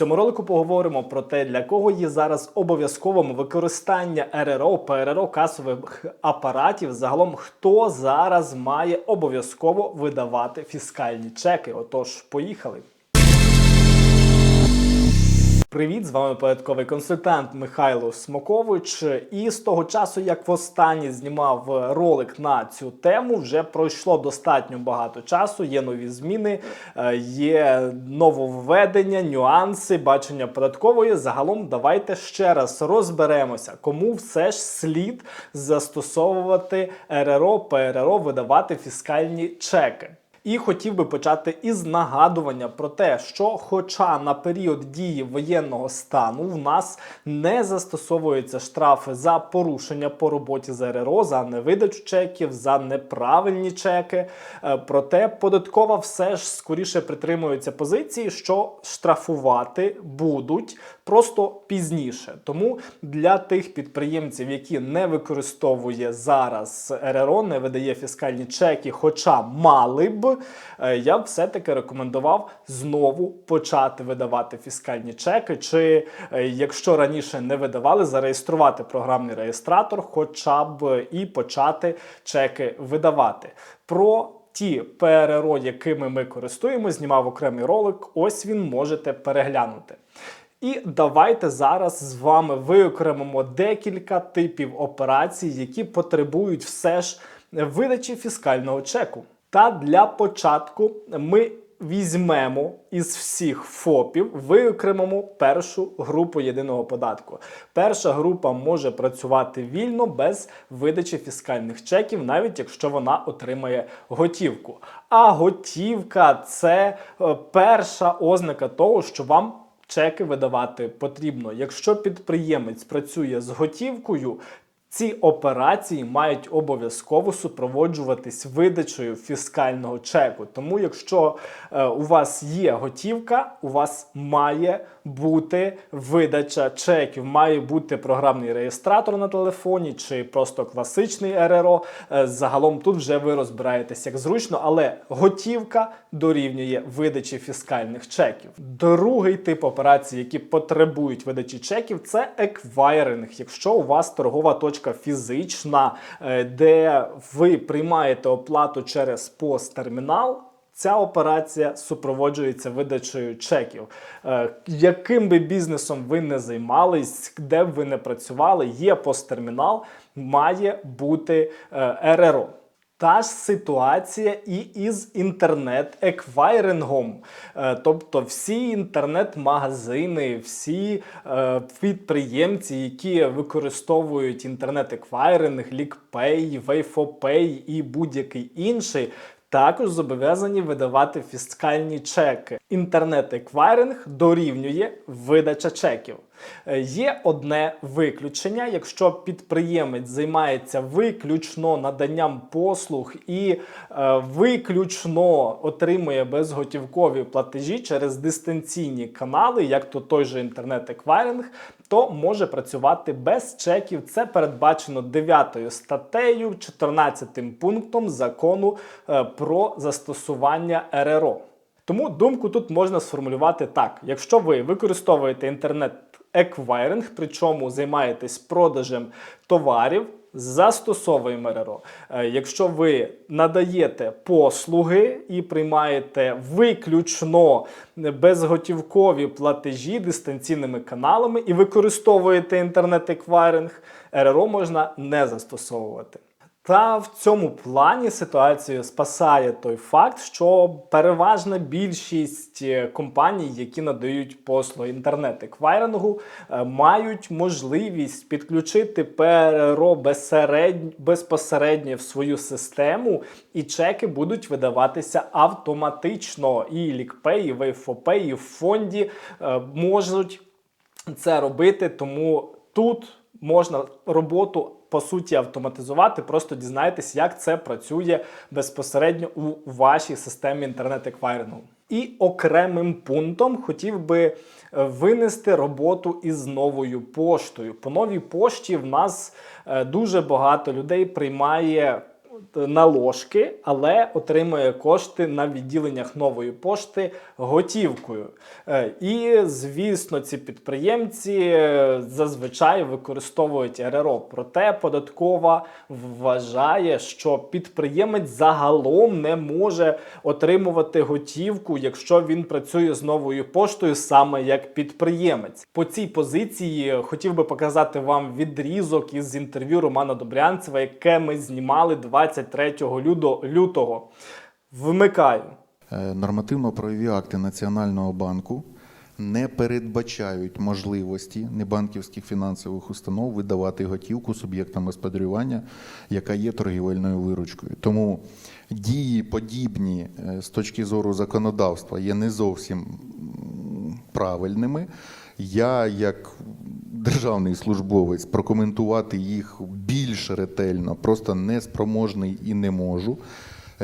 цьому ролику поговоримо про те, для кого є зараз обов'язковим використання РРО, ПРРО касових апаратів. Загалом, хто зараз має обов'язково видавати фіскальні чеки. Отож, поїхали. Привіт, з вами порядковий консультант Михайло Смокович. І з того часу, як востаннє знімав ролик на цю тему, вже пройшло достатньо багато часу. Є нові зміни, е, є нововведення, нюанси, бачення податкової. Загалом, давайте ще раз розберемося, кому все ж слід застосовувати РРО, ПРРО, видавати фіскальні чеки. І хотів би почати із нагадування про те, що, хоча на період дії воєнного стану в нас не застосовуються штрафи за порушення по роботі з РРО, за невидачу чеків, за неправильні чеки. е, Проте податкова все ж скоріше притримується позиції, що штрафувати будуть просто пізніше. Тому для тих підприємців, які не використовує зараз РРО, не видає фіскальні чеки, хоча мали б, е, я б все-таки рекомендував знову почати видавати фіскальні чеки. Чи е, якщо раніше не видавали, зареєструвати програмний реєстратор, хоча б і почати чеки видавати. Про Ті ПРРО, якими ми користуємося, знімав окремий ролик. Ось він можете переглянути. І давайте зараз з вами виокремимо декілька типів операцій, які потребують все ж видачі фіскального чеку. Та для початку ми візьмемо із всіх ФОПів, виокремимо першу групу єдиного податку. Перша група може працювати вільно без видачі фіскальних чеків, навіть якщо вона отримає готівку. А готівка це е, перша ознака того, що вам чеки видавати потрібно. Якщо підприємець працює з готівкою, ці операції мають обов'язково супроводжуватись видачею фіскального чеку. Тому, якщо е, у вас є готівка, у вас має бути видача чеків, має бути програмний реєстратор на телефоні чи просто класичний РРО. Е, загалом тут вже ви розбираєтесь як зручно, але готівка дорівнює видачі фіскальних чеків. Другий тип операцій, які потребують видачі чеків, це еквайринг. Якщо у вас торгова точка фізична, е, де ви приймаєте оплату через посттермінал. Ця операція супроводжується видачею чеків. Е, яким би бізнесом ви не займались, де б ви не працювали, є посттермінал, має бути е, РРО. Та ж ситуація і із інтернет-еквайрингом. Е, Тобто всі інтернет-магазини, всі е, підприємці, які використовують інтернет-еквайринг, лікпей, вейфопей і будь-який інший. Також зобов'язані видавати фіскальні чеки. Інтернет-еквайринг дорівнює видача чеків. Е, Є одне виключення, якщо підприємець займається виключно наданням послуг і е, виключно отримує безготівкові платежі через дистанційні канали, як то той же інтернет-еквайринг, то може працювати без чеків. Це передбачено 9 статтею, 14 пунктом закону е, про застосування РРО. Тому думку тут можна сформулювати так: якщо ви використовуєте інтернет-еквайринг, причому займаєтесь продажем товарів. Застосовуємо РРО. Е, Якщо ви надаєте послуги і приймаєте виключно безготівкові платежі дистанційними каналами і використовуєте інтернет-еквайринг, РРО можна не застосовувати. Та в цьому плані ситуацію спасає той факт, що переважна більшість е, компаній, які надають послуги інтернет-еквайрингу, е, мають можливість підключити безсеред- безпосередньо в свою систему, і чеки будуть видаватися автоматично. І лікпей, і вейфопей, і в фонді е, можуть це робити, тому тут можна роботу по суті автоматизувати. Просто дізнайтесь, як це працює безпосередньо у вашій системі інтернет-еквайрингу. І окремим пунктом хотів би е, винести роботу із новою поштою. По новій пошті в нас е, дуже багато людей приймає наложки, але отримує кошти на відділеннях нової пошти готівкою. Е, І, звісно, ці підприємці е, зазвичай використовують РРО. Проте податкова вважає, що підприємець загалом не може отримувати готівку, якщо він працює з новою поштою саме як підприємець. По цій позиції хотів би показати вам відрізок із інтерв'ю Романа Добрянцева, яке ми знімали 23 люто- лютого. Вмикаю. Е, Нормативно-правові акти Національного банку не передбачають можливості небанківських фінансових установ видавати готівку суб'єктам господарювання, яка є торгівельною виручкою. Тому дії подібні е, з точки зору законодавства є не зовсім правильними. Я, як державний службовець, прокоментувати їх більш ретельно, просто не спроможний і не можу.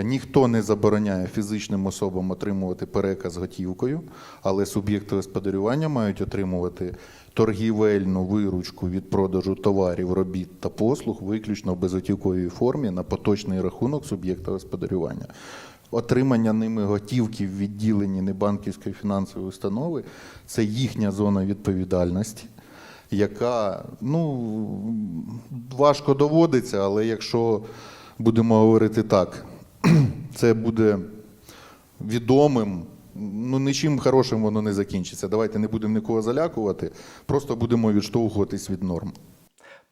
Ніхто не забороняє фізичним особам отримувати переказ готівкою, але суб'єкти господарювання мають отримувати торгівельну виручку від продажу товарів, робіт та послуг виключно в безготівковій формі на поточний рахунок суб'єкта господарювання. Отримання ними готівки в відділенні небанківської фінансової установи це їхня зона відповідальності, яка ну, важко доводиться, але якщо будемо говорити так, це буде відомим. Ну, нічим хорошим воно не закінчиться. Давайте не будемо нікого залякувати, просто будемо відштовхуватись від норм.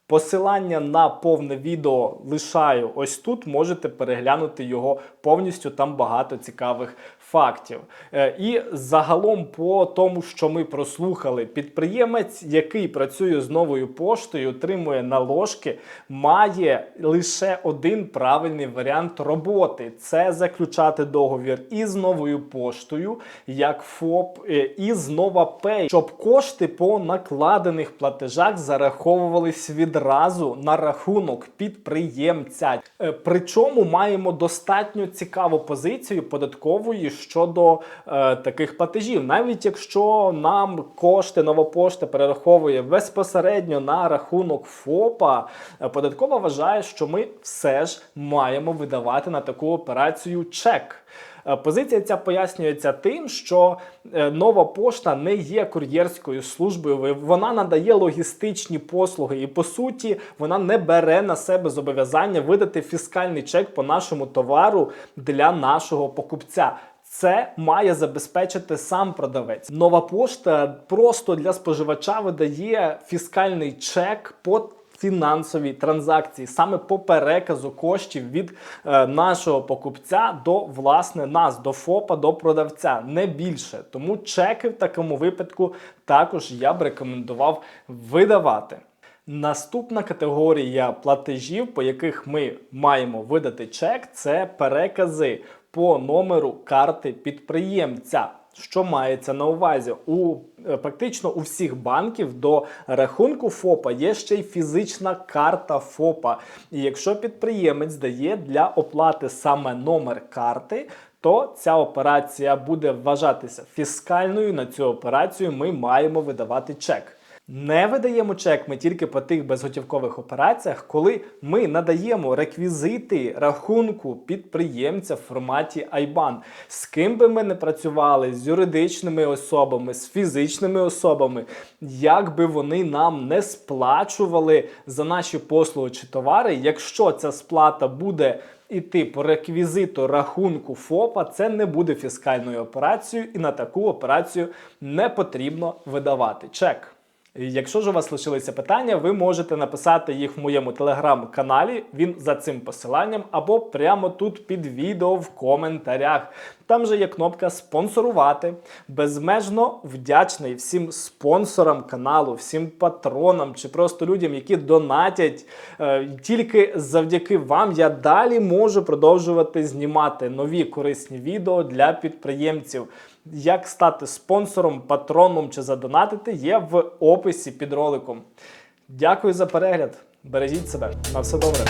Посилання на повне відео лишаю ось тут. Можете переглянути його повністю. Там багато цікавих фактів. Е, І загалом, по тому, що ми прослухали, підприємець, який працює з новою поштою, отримує наложки, має лише один правильний варіант роботи: це заключати договір із новою поштою, як ФОП, е, і з NovaPay, щоб кошти по накладених платежах зараховувались відразу на рахунок підприємця. Е, Причому маємо достатньо цікаву позицію податкової щодо е, таких платежів. Навіть якщо нам кошти нова пошта перераховує безпосередньо на рахунок ФОПа, е, податкова вважає, що ми все ж маємо видавати на таку операцію чек. Е, Позиція ця пояснюється тим, що е, нова пошта не є кур'єрською службою. Вона надає логістичні послуги, і по суті вона не бере на себе зобов'язання видати фіскальний чек по нашому товару для нашого покупця. Це має забезпечити сам продавець. Нова пошта просто для споживача видає фіскальний чек по фінансові транзакції саме по переказу коштів від е, нашого покупця до власне нас, до ФОПа, до продавця, не більше. Тому чеки в такому випадку також я б рекомендував видавати. Наступна категорія платежів, по яких ми маємо видати чек, це перекази по номеру карти підприємця. Що мається на увазі? У е, практично у всіх банків до рахунку ФОПа є ще й фізична карта ФОПа. І якщо підприємець дає для оплати саме номер карти, то ця операція буде вважатися фіскальною. На цю операцію ми маємо видавати чек. Не видаємо чек ми тільки по тих безготівкових операціях, коли ми надаємо реквізити рахунку підприємця в форматі IBAN. З ким би ми не працювали, з юридичними особами, з фізичними особами, як би вони нам не сплачували за наші послуги чи товари, якщо ця сплата буде іти по реквізиту рахунку ФОПа, це не буде фіскальною операцією, і на таку операцію не потрібно видавати чек. Якщо ж у вас лишилися питання, ви можете написати їх в моєму телеграм-каналі. Він за цим посиланням, або прямо тут під відео в коментарях. Там же є кнопка спонсорувати. Безмежно вдячний всім спонсорам каналу, всім патронам чи просто людям, які донатять. Е, Тільки завдяки вам я далі можу продовжувати знімати нові корисні відео для підприємців. Як стати спонсором, патроном чи задонатити є в описі під роликом. Дякую за перегляд. Бережіть себе. На все добре.